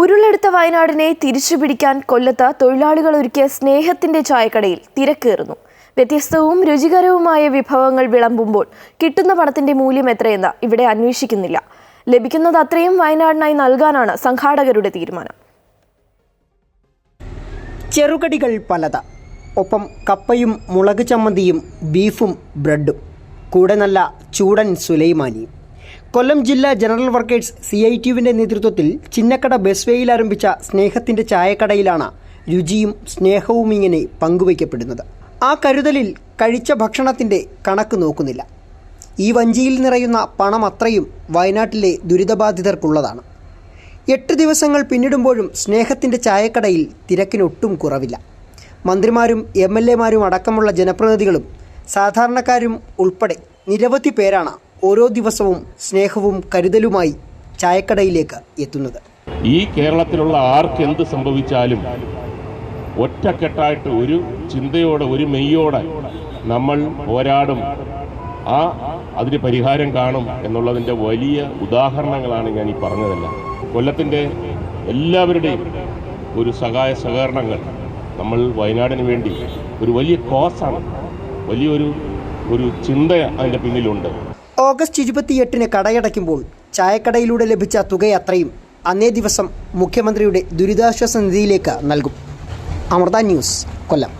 ഉരുളെടുത്ത വയനാടിനെ തിരിച്ചു പിടിക്കാൻ കൊല്ലത്ത് തൊഴിലാളികൾ ഒരുക്കിയ സ്നേഹത്തിന്റെ ചായക്കടയിൽ തിരക്കേറുന്നു. വ്യത്യസ്തവും രുചികരവുമായ വിഭവങ്ങൾ വിളമ്പുമ്പോൾ കിട്ടുന്ന പണത്തിന്റെ മൂല്യം എത്രയെന്ന് ഇവിടെ അന്വേഷിക്കുന്നില്ല. ലഭിക്കുന്നത് അത്രയും വയനാടിനായി നൽകാനാണ് സംഘാടകരുടെ തീരുമാനം. ചെറുകടികൾ പലത. ഒപ്പം കപ്പയും മുളക് ചമ്മന്തിയും ബീഫും ബ്രെഡും. കൂടെ നല്ല ചൂടൻ സുലൈമാനിയും. കൊല്ലം ജില്ലാ ജനറൽ വർക്കേഴ്സ് സി ഐ ടിയുവിന്റെ നേതൃത്വത്തിൽ ചിന്നക്കട ബസ്വേയിൽ ആരംഭിച്ച സ്നേഹത്തിന്റെ ചായക്കടയിലാണ് രുചിയും സ്നേഹവും ഇങ്ങനെ പങ്കുവയ്ക്കപ്പെടുന്നത്. ആ കരുതലിൽ കഴിച്ച ഭക്ഷണത്തിന്റെ കണക്ക് നോക്കുന്നില്ല. ഈ വഞ്ചിയിൽ നിറയുന്ന പണം അത്രയും വയനാട്ടിലെ ദുരിതബാധിതർക്കുള്ളതാണ്. എട്ട് ദിവസങ്ങൾ പിന്നിടുമ്പോഴും സ്നേഹത്തിന്റെ ചായക്കടയിൽ തിരക്കിനൊട്ടും കുറവില്ല. മന്ത്രിമാരും എം എൽ എമാരും അടക്കമുള്ള ജനപ്രതിനിധികളും സാധാരണക്കാരും ഉൾപ്പെടെ നിരവധി പേരാണ് ഓരോ ദിവസവും സ്നേഹവും കരുതലുമായി ചായക്കടയിലേക്ക് എത്തുന്നത്. ഈ കേരളത്തിലുള്ള ആർക്ക് എന്ത് സംഭവിച്ചാലും ഒറ്റക്കെട്ടായിട്ട് ഒരു ചിന്തയോടെ ഒരു മെയ്യോടെ നമ്മൾ പോരാടും. ആ അതിന് പരിഹാരം കാണും എന്നുള്ളതിന്റെ വലിയ ഉദാഹരണങ്ങളാണ് ഞാൻ ഈ പറഞ്ഞതെല്ലാം. കൊല്ലത്തിന്റെ എല്ലാവരുടെയും ഒരു സഹായ സഹകരണങ്ങൾ നമ്മൾ വയനാടിന് വേണ്ടി ഒരു വലിയ കോസാണ്. വലിയൊരു ഒരു ചിന്ത അതിന്റെ പിന്നിലുണ്ട്. ഓഗസ്റ്റ് ഇരുപത്തിയെട്ടിന് കടയടയ്ക്കുമ്പോൾ ചായക്കടയിലൂടെ ലഭിച്ച തുകയത്രയും അന്നേ ദിവസം മുഖ്യമന്ത്രിയുടെ ദുരിതാശ്വാസ നിധിയിലേക്ക് നൽകും. അമൃത ന്യൂസ് കൊല്ലം.